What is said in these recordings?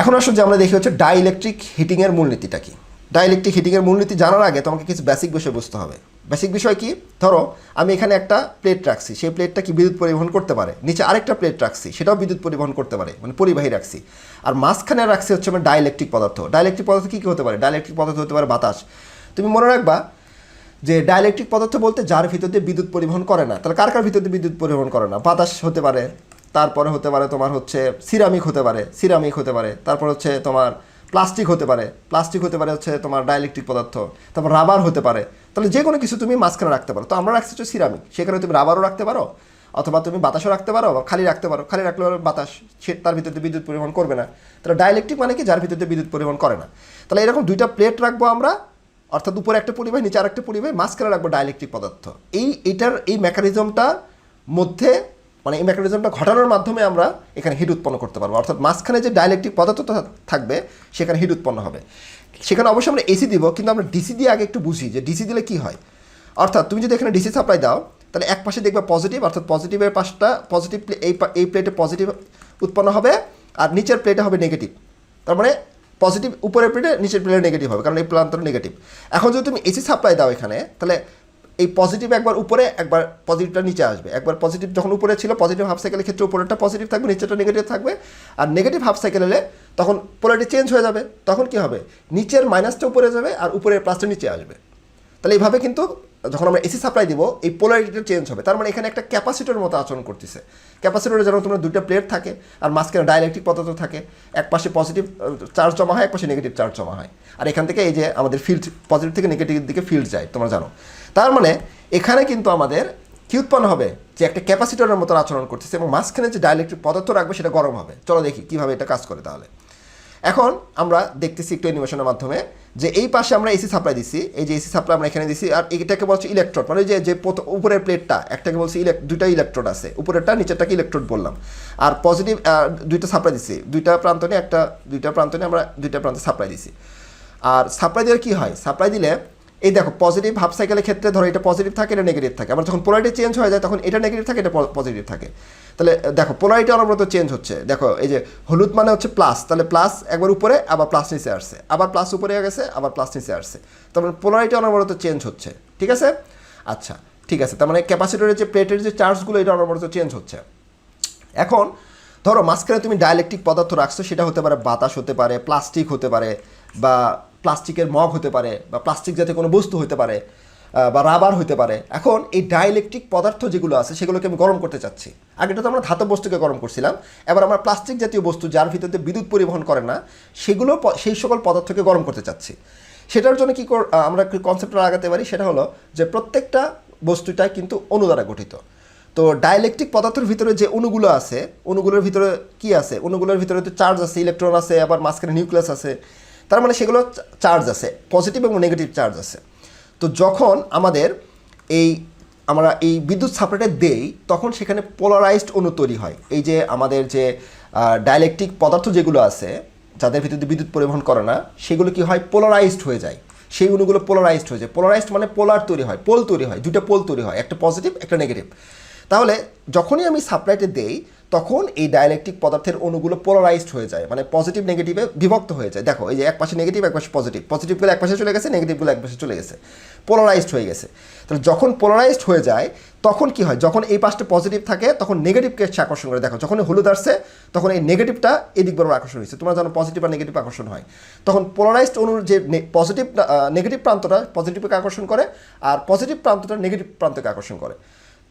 এখন আসলে যে আমরা দেখি হচ্ছে ডাইইলেকট্রিক হিটিংয়ের মূলনীতিটা কি। ডাইইলেকট্রিক হিটিংয়ের মূলনীতি জানার আগে তোমাকে কিছু বেসিক বিষয় বুঝতে হবে। বেসিক বিষয় কি? ধরো, আমি এখানে একটা প্লেট রাখছি, সেই প্লেটটা কি বিদ্যুৎ পরিবহন করতে পারে? নিচে আরেকটা প্লেট রাখছি, সেটাও বিদ্যুৎ পরিবহন করতে পারে মানে পরিবাহী রাখছি। আর মাঝখানে রাখছি হচ্ছে আমার ডাইইলেকট্রিক পদার্থ। ডাইইলেকট্রিক পদার্থ কী কী হতে পারে? ডাইইলেকট্রিক পদার্থ হতে পারে বাতাস। তুমি মনে রাখবা যে ডাইইলেকট্রিক পদার্থ বলতে যার ভিতর দিয়ে বিদ্যুৎ পরিবহন করে না, তাহলে কার কার ভিতর দিয়ে বিদ্যুৎ পরিবহন করে না? বাতাস হতে পারে তারপরে হতে পারে তোমার হচ্ছে সিরামিক হতে পারে, সিরামিক হতে পারে, তারপর হচ্ছে তোমার প্লাস্টিক হতে পারে, প্লাস্টিক হতে পারে হচ্ছে তোমার ডাইইলেকট্রিক পদার্থ, তারপর রাবার হতে পারে। তাহলে যে কোনো কিছু তুমি মাঝখানে রাখতে পারো। তো আমরা রাখছি হচ্ছে সিরামিক। সেখানে তুমি রাবারও রাখতে পারো, অথবা তুমি বাতাসও রাখতে পারো বা খালি রাখতে পারো। খালি রাখলে বাতাস, সে তার ভিতরে বিদ্যুৎ পরিবহন করবে না। তাহলে ডাইইলেকট্রিক মানে কি? যার ভিতরে বিদ্যুৎ পরিবহন করে না। তাহলে এরকম দুইটা প্লেট রাখব আমরা, অর্থাৎ উপরে একটা পরিবাহী, নিচে আরেকটা পরিবাহী, মাঝখানে রাখব ডাইইলেকট্রিক পদার্থ। এই, এটার, এই মেকানিজমটার মধ্যে মানে এই মেকানিজমটা ঘটানোর মাধ্যমে আমরা এখানে হিট উৎপন্ন করতে পারব। অর্থাৎ মাঝখানে যে ডাইইলেকট্রিক পদার্থটা থাকবে, সেখানে হিট উৎপন্ন হবে। সেখানে অবশ্যই আমরা এসি দিব, কিন্তু আমরা ডিসি দিয়ে আগে একটু বুঝি যে ডিসি দিলে কি হয়। অর্থাৎ তুমি যদি এখানে ডিসি সাপ্লাই দাও, তাহলে এক পাশে দেখবে পজিটিভ অর্থাৎ পজিটিভের পাশটা পজিটিভ এই এই প্লেটে পজিটিভ উৎপন্ন হবে, আর নিচের প্লেটে হবে নেগেটিভ তার মানে পজিটিভ উপরের প্লেটে নিচের প্লেটে নেগেটিভ হবে, কারণ এই প্লান্তর নেগেটিভ এখন যদি তুমি এসি সাপ্লাই দাও এখানে, তাহলে এই পজিটিভ একবার উপরে, একবার পজিটিভটা নিচে আসবে। একবার পজিটিভ যখন উপরে ছিল পজিটিভ হাফ সাইকেলের ক্ষেত্রে উপরেরটা পজিটিভ থাকবে নিচেটা নেগেটিভ থাকবে। আর নেগেটিভ হাফ সাইকেল এলে তখন পোলারিটি চেঞ্জ হয়ে যাবে। তখন কি হবে? নিচের মাইনাসটা উপরে যাবে আর উপরের প্লাসটা নিচে আসবে। তাহলে এইভাবে কিন্তু যখন আমরা এসি সাপ্লাই দিব, এই পোলারিটিটা চেঞ্জ হবে। তার মানে এখানে একটা ক্যাপাসিটরের মতো আচরণ করতেছে। ক্যাপাসিটরে যেন তোমার দুটো প্লেট থাকে, আর মাঝখানে ডাইলেকট্রিক পদার্থ থাকে, এক পাশে পজিটিভ চার্জ জমা হয়, এক পাশে নেগেটিভ চার্জ জমা হয়। আর এখান থেকে এই যে আমাদের ফিল্ড পজিটিভ থেকে নেগেটিভ দিকে ফিল্ড যায়, তোমরা জানো। তার মানে এখানে কিন্তু আমাদের কি উৎপন্ন হবে? যে একটা ক্যাপাসিটরের মতো আচরণ করতেছে, এবং মাঝখানে যে ডাইলেকট্রিক পদার্থ রাখবে, সেটা গরম হবে। চলো দেখি কীভাবে এটা কাজ করে তাহলে। এখন আমরা দেখতেছি একটু অ্যানিমেশনের মাধ্যমে যে এই পাশে আমরা এসি সাপ্লাই দিছি, এই যে এসি সাপ্লাই আমরা এখানে দিছি, আর এটাকে বলছি ইলেকট্রোড মানে যে যে উপরের প্লেটটা একটাকে বলছি দুইটা ইলেকট্রোড আছে, উপরেরটা নিচেরটাকে ইলেকট্রোড বললাম। আর পজিটিভ দুইটা সাপ্লাই দিছি, দুইটা প্রান্ত নিয়ে একটা, দুইটা প্রান্ত নিয়ে আমরা দুইটা প্রান্তে সাপ্লাই দিছি। আর সাপ্লাই দিলে কি হয়? সাপ্লাই দিলে এই দেখো পজিটিভ হাফ সাইকেলের ক্ষেত্রে ধরো এটা পজিটিভ থাকে, এটা নেগেটিভ থাকে। আবার যখন পোলারিটি চেঞ্জ হয়ে যায়, তখন এটা নেগেটিভ থাকে, এটা পজিটিভ থাকে। তাহলে দেখো পোলারিটি অনবরত চেঞ্জ হচ্ছে। দেখো, এই যে হলুদ মানে হচ্ছে প্লাস তাহলে প্লাস একবার উপরে, আবার প্লাস নিচে আসছে। আবার প্লাস উপরে গেছে, আবার প্লাস নিচে আসছে। তার মানে পোলারিটি অনবরত চেঞ্জ হচ্ছে, ঠিক আছে? আচ্ছা ঠিক আছে। তার মানে ক্যাপাসিটরের যে প্লেটের যে চার্জগুলো এটা অনবরত চেঞ্জ হচ্ছে। এখন ধরো, মাঝখানে তুমি ডাইলেকট্রিক পদার্থ রাখছো, সেটা হতে পারে বাতাস হতে পারে প্লাস্টিক হতে পারে, বা প্লাস্টিকের মগ হতে পারে, বা প্লাস্টিক জাতীয় কোনো বস্তু হতে পারে বা রাবার হতে পারে। এখন এই ডাইলেকট্রিক পদার্থ যেগুলো আছে, সেগুলোকে আমি গরম করতে চাচ্ছি। আগেটা তো আমরা ধাতব বস্তুকে গরম করছিলাম, এবার আমরা প্লাস্টিক জাতীয় বস্তু, যার ভিতরে বিদ্যুৎ পরিবহন করে না, সেগুলো সেই সকল পদার্থকে গরম করতে চাচ্ছি। সেটার জন্য কী আমরা কনসেপ্টটা লাগাতে পারি, সেটা হলো যে প্রত্যেকটা বস্তুটাই কিন্তু অণু দ্বারা গঠিত। তো ডাইলেকট্রিক পদার্থের ভিতরে যে অণুগুলো আছে, অণুগুলোর ভিতরে কি আছে? অণুগুলোর ভিতরে তো চার্জ আছে ইলেকট্রন আছে, আবার মাঝখানে নিউক্লিয়াস আছে। তার মানে সেগুলো চার্জ আছে পজিটিভ এবং নেগেটিভ চার্জ আছে। তো যখন আমাদের এই, আমরা এই বিদ্যুৎ সাপ্লাইটা দেই, তখন সেখানে পোলারাইজড অণু তৈরি হয়। এই যে আমাদের যে ডাইলেকট্রিক পদার্থ যেগুলো আছে, যাদের ভিতরে বিদ্যুৎ পরিবহন করে না, সেগুলো কি হয়? পোলারাইজড হয়ে যায়। সেই অণুগুলো পোলারাইজড হয়ে যায়। পোলারাইজড মানে পোলার তৈরি হয় পোল তৈরি হয় দুটো পোল তৈরি হয়, একটা পজিটিভ একটা নেগেটিভ তাহলে যখনই আমি সাপ্লাইটে দেই, তখন এই ডাইলেকট্রিক পদার্থের অণুগুলো পোলারাইজড হয়ে যায় মানে পজিটিভ নেগেটিভে বিভক্ত হয়ে যায়। দেখো, এই যে এক পাশে নেগেটিভ এক পাশে পজিটিভ পজিটিভগুলো এক পাশে চলে গেছে নেগেটিভগুলো এক পাশে চলে গেছে। পোলারাইজড হয়ে গেছে। তাহলে যখন পোলারাইজড হয়ে যায়, তখন কি হয়? যখন এই পাশটা পজিটিভ থাকে, তখন নেগেটিভকে সে আকর্ষণ করে। দেখো যখন হলুদ আসছে, তখন এই নেগেটিভটা এদিক বরাবর আকর্ষণ হয়েছে। তোমরা জানো পজিটিভ আর নেগেটিভ আকর্ষণ হয়। তখন পোলারাইজড অনুর যে পজিটিভ নেগেটিভ প্রান্তটা পজিটিভকে আকর্ষণ করে, আর পজিটিভ প্রান্তটা নেগেটিভ প্রান্তকে আকর্ষণ করে।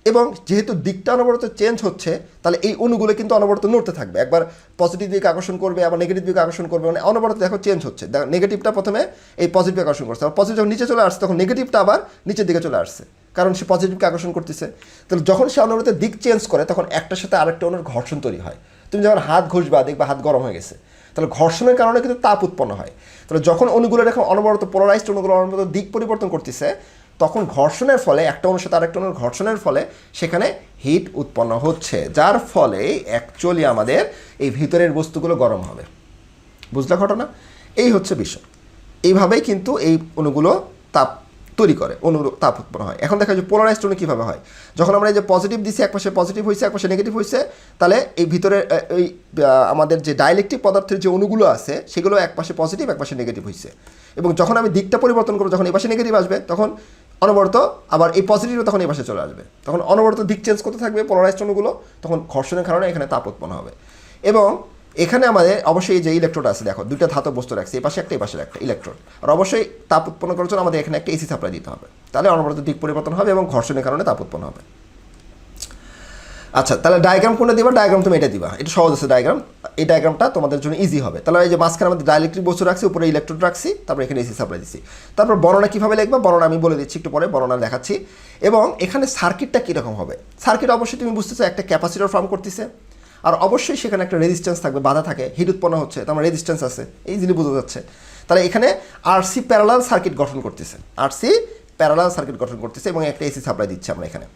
এবং যেহেতু দিকটা অনবরত চেঞ্জ হচ্ছে, তাহলে এই অণুগুলো কিন্তু অনবরত নড়তে থাকবে। একবার পজিটিভ দিকে আকর্ষণ করবে, আবার নেগেটিভ দিকে আকর্ষণ করবে মানে অনবরত দেখো চেঞ্জ হচ্ছে। দেখো নেগেটিভটা প্রথমে এই পজিটিভ আকর্ষণ করছে। আর পজিটিভ যখন নিচে চলে আসছে, তখন নেগেটিভটা আবার নিচের দিকে চলে আসছে, কারণ সে পজিটিভকে আকর্ষণ করতেছে। তাহলে যখন সে অনবরত দিক চেঞ্জ করে, তখন একটার সাথে আরেকটা অণুর ঘর্ষণ তৈরি হয়। তুমি যখন হাত ঘষবা, দেখবা হাত গরম হয়ে গেছে। তাহলে ঘর্ষণের কারণে কিন্তু তাপ উৎপন্ন হয়। তাহলে যখন অণুগুলো এখন অনবরত পোলারাইজড অণুগুলো অনবরত দিক পরিবর্তন করতেছে তখন ঘর্ষণের ফলে, একটা অণুর সাথে আরেকটা অণুর ঘর্ষণের ফলে সেখানে হিট উৎপন্ন হচ্ছে। যার ফলে অ্যাকচুয়ালি আমাদের এই ভিতরের বস্তুগুলো গরম হবে। বুঝলা ঘটনা? এই হচ্ছে বিষয়। এইভাবেই কিন্তু এই অণুগুলো তাপ তৈরি করে অনু তাপ উৎপন্ন হয়। এখন দেখা যায় পোলারাইজড অনু কীভাবে হয়? যখন আমরা এই যে পজিটিভ দিছি, এক পাশে পজিটিভ হয়েছে এক পাশে নেগেটিভ হয়েছে তাহলে এই ভিতরে এই আমাদের যে ডাইলেকট্রিক পদার্থের যে অণুগুলো আছে, সেগুলো এক পাশে পজিটিভ এক পাশে নেগেটিভ হয়েছে এবং যখন আমি দিকটা পরিবর্তন করব, যখন এই পাশে নেগেটিভ আসবে, তখন অনবরত আবার এই পজিটিভ তখন এই পাশে চলে আসবে। তখন অনবরত দিক চেঞ্জ করতে থাকবে পোলারাইজ অণুগুলো তখন ঘর্ষণের কারণে এখানে তাপ উৎপন্ন হবে। এবং এখানে আমাদের অবশ্যই যে ইলেকট্রোড আছে, দেখো, দুইটা ধাতব বস্তু রাখছে, এই পাশে একটা, এই পাশে একটা ইলেকট্রোড আর অবশ্যই তাপ উৎপন্ন করার জন্য আমাদের এখানে একটা এসি সাপ্লাই দিতে হবে। তাহলে অনবরত দিক পরিবর্তন হবে এবং ঘর্ষণের কারণে তাপ উৎপন্ন হবে। আচ্ছা তাহলে ডায়াগ্রাম কোনটা দিবা? ডায়াগ্রাম তুমি এটা দিবা। এটা সহজ আছে ডায়াগ্রাম এই ডায়াগ্রামটা তোমাদের জন্য ইজি হবে। তাহলে এই যে মাঝখানে আমাদের ডাইলেকট্রিক বস্তু রাখছি, উপরে ইলেকট্রোড রাখছি, তারপর এখানে এসি সাপ্লাই দিচ্ছি। তারপর বর্ণনা কীভাবে লিখবা? বর্ণনা আমি বলে দিচ্ছি একটু পরে, বর্ণনা দেখাচ্ছি। এবং এখানে সার্কিটটা কীরকম হবে? সার্কিট অবশ্যই তুমি বুঝতেছো, একটা ক্যাপাসিটর ফর্ম করতেছে। আর অবশ্যই সেখানে একটা রেজিস্ট্যান্স থাকবে, বাধা থাকে হিট উৎপন্ন হচ্ছে তোমার মানে রেজিস্ট্যান্স আছে। ইজিলি বোঝা যাচ্ছে। তাহলে এখানে আরসি প্যারালাল সার্কিট গঠন করতেছে। আরসি প্যারালাল সার্কিট গঠন করতেছে এবং একটা এসি সাপ্লাই দিচ্ছে আমরা এখানে।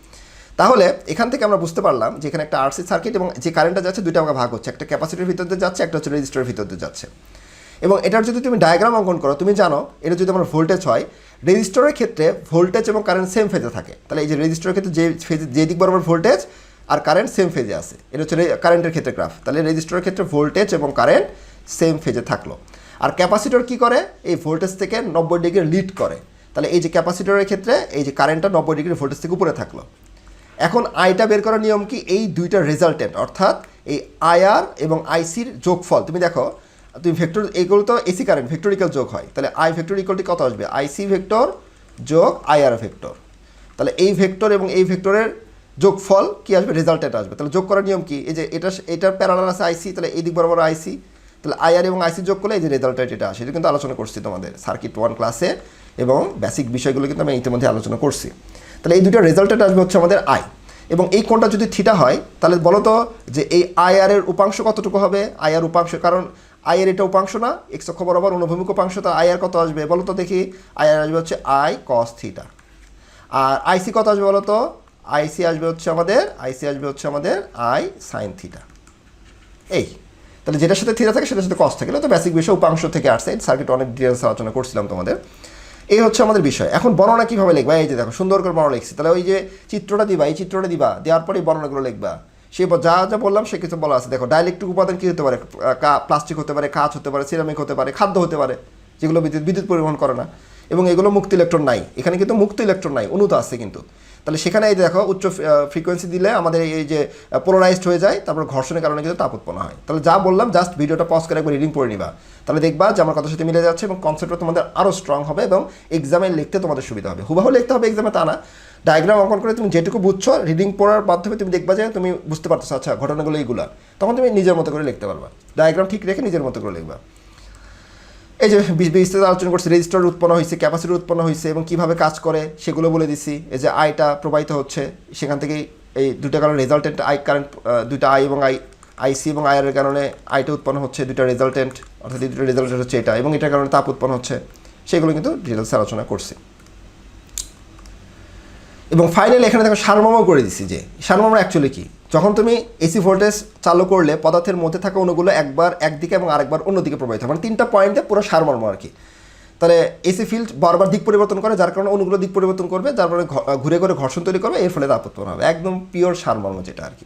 তাহলে এখান থেকে আমরা বুঝতে পারলাম যে এখানে একটা আরসি সার্কিট এবং যে কারেন্টটা যাচ্ছে, দুইটা আমাকে ভাগ হচ্ছে। একটা ক্যাপাসিটির ভিতর দিয়ে যাচ্ছে, একটা হচ্ছে রেজিস্টারের ভিতর দিয়ে যাচ্ছে। এবং এটার যদি তুমি ডায়াগ্রাম অঙ্কন করো, তুমি জানো এটা যদি আমার ভোল্টেজ হয় রেজিস্টরের ক্ষেত্রে ভোল্টেজ এবং কারেন্ট সেম ফেজে থাকে। তাহলে এই যে রেজিস্টরের ক্ষেত্রে যে ফেজে যে দিক বরাবর ভোল্টেজ আর কারেন্ট সেম ফেজে আছে। এটা হচ্ছে কারেন্টের ক্ষেত্রে গ্রাফ তাহলে রেজিস্টরের ক্ষেত্রে ভোল্টেজ এবং কারেন্ট সেম ফেজে থাকল। আর ক্যাপাসিটর কি করে? এই ভোল্টেজ থেকে নব্বই ডিগ্রি লিড করে। তাহলে এই যে ক্যাপাসিটরের ক্ষেত্রে এই যে কারেন্টটা নব্বই ডিগ্রি ভোল্টেজ থেকে উপরে থাকল। এখন আইটা বের করার নিয়ম কি? এই দুইটা রেজাল্টেন্ট অর্থাৎ এই আইআর এবং আইসির যোগফল। তুমি দেখো, তুমি ভেক্টর এগুলো তো এসি কারেন্ট ভেক্টরিক্যাল যোগ হয়। তাহলে আই ভেক্টর ইকুয়ালটি কত আসবে? আইসি ভেক্টর যোগ আইআর ভেক্টর তাহলে এই ভেক্টর এবং এই ভেক্টরের যোগফল কি আসবে? রেজাল্টেন্ট আসবে। তাহলে যোগ করার নিয়ম কি? এই যে এটা, এটার প্যারালাল আছে আইসি তাহলে এই দিক বরাবর আইসি তাহলে আইআর এবং আইসি যোগ করলে এই যে রেজাল্টেন্ট এটা আসে এটা কিন্তু আলোচনা করছি তোমাদের, সার্কিট ওয়ান ক্লাসে এবং বেসিক বিষয়গুলো কিন্তু আমি ইতিমধ্যে আলোচনা করছি। তাহলে এই দুটো রেজাল্টেন্ট আসবে হচ্ছে আমাদের আই। এবং এই কোণটা যদি থিটা হয়, তাহলে বলো তো যে এই আইআর এর উপাংশ কতটুকু হবে? আইআর উপাংশ, কারণ আইয়ের এটা উপাংশ না এক্স অক্ষ বরাবর অনুভূমিক উপাংশ তো আইআর কত আসবে? বলো তো দেখি, আইআর আসবে হচ্ছে আই কস থিটা। আর আইসি কত আসবে বলো তো আইসি আসবে হচ্ছে আমাদের, আইসি আসবে হচ্ছে আমাদের আই সাইন থিটা। এই। তাহলে যেটার সাথে থিটা থাকে সেটার সাথে কস থাকে। তো বেসিক বিষয়, উপাংশ থেকে আসছে সার্কিট অনেক ডিটেলস আলোচনা করছিলাম তোমাদের। এই হচ্ছে আমাদের বিষয়। এখন বর্ণনা কীভাবে লিখবা? এই যে দেখো, সুন্দর করে বর্ণনা লিখছি। তাহলে ওই যে চিত্রটা দিবা, এই চিত্রটা দিবা, দেওয়ার পরেই বর্ণনাগুলো লিখবা। সে যা যা বললাম, সে কিছু বলা আছে। দেখো ডাইলেকট্রিক উপাদান কী হতে পারে? প্লাস্টিক হতে পারে, কাঁচ হতে পারে সিরামিক হতে পারে, খাদ্য হতে পারে, যেগুলো বিদ্যুৎ বিদ্যুৎ পরিবহন করে না। এবং এগুলো মুক্ত ইলেকট্রন নাই। এখানে কিন্তু মুক্ত ইলেকট্রন নাই, অনুত আছে কিন্তু। তাহলে সেখানে এই দেখো, উচ্চ ফ্রিকোয়েন্সি দিলে আমাদের এই যে পোলারাইজড হয়ে যায়, তারপর ঘর্ষণের কারণে কিন্তু তাপ উৎপন্ন হয়। তাহলে যা বললাম জাস্ট ভিডিওটা পজ করে একবার রিডিং পড়ে নিবা। তাহলে দেখবা যে আমার কথার সাথে মিলে যাচ্ছে এবং কনসেপ্টটা তোমাদের আরও স্ট্রং হবে এবং এক্সামে লিখতে তোমাদের সুবিধা হবে। হুবাহু লিখতে হবে এক্সামে তা না। ডায়াগ্রাম অঙ্কন করে তুমি যেটুকু বুঝছ রিডিং পড়ার মাধ্যমে তুমি দেখবা যে তুমি বুঝতে পারতেছো আচ্ছা ঘটনাগুলো এইগুলা। তখন তুমি নিজের মতো করে লিখতে পারবা। ডায়াগ্রাম ঠিক রেখে নিজের মতো করে লিখবা। এই যে বিস্তারিত আলোচনা করছি রেজিস্টার উৎপন্ন হয়েছে ক্যাপাসিটি উৎপন্ন হয়েছে এবং কীভাবে কাজ করে সেগুলো বলে দিছি। এই যে আইটা প্রবাহিত হচ্ছে, সেখান থেকে এই দুইটা কারণে রেজাল্টেন্ট আই কারেন্ট দুইটা আই এবং আই আইসি এবং আইআর এর কারণে আইটা উৎপন্ন হচ্ছে, দুইটা রেজাল্টেন্ট অর্থাৎ দুটো রেজাল্টেন্ট হচ্ছে এটা এবং এটার কারণে তাপ উৎপন্ন হচ্ছে। সেগুলো কিন্তু ডিটেলসে আলোচনা করছি। এবং ফাইনালি এখানে দেখো সারমর্ম করে দিছি যে, সারমর্ম অ্যাকচুয়ালি কি? যখন তুমি এসি ভোল্টেজ চালু করলে পদার্থের মধ্যে থাকা অণুগুলো একবার একদিকে এবং আরেকবার অন্যদিকে প্রবাহিত হয়। মানে তিনটা পয়েন্টে পুরো সারমর্ম আর কি। তাহলে এসি ফিল্ড বারবার দিক পরিবর্তন করে, যার কারণে অণুগুলো দিক পরিবর্তন করবে, যার ফলে ঘুরে ঘুরে ঘর্ষণ তৈরি করবে, এর ফলে তাপ হবে। একদম পিওর সারমর্ম যেটা আর কি।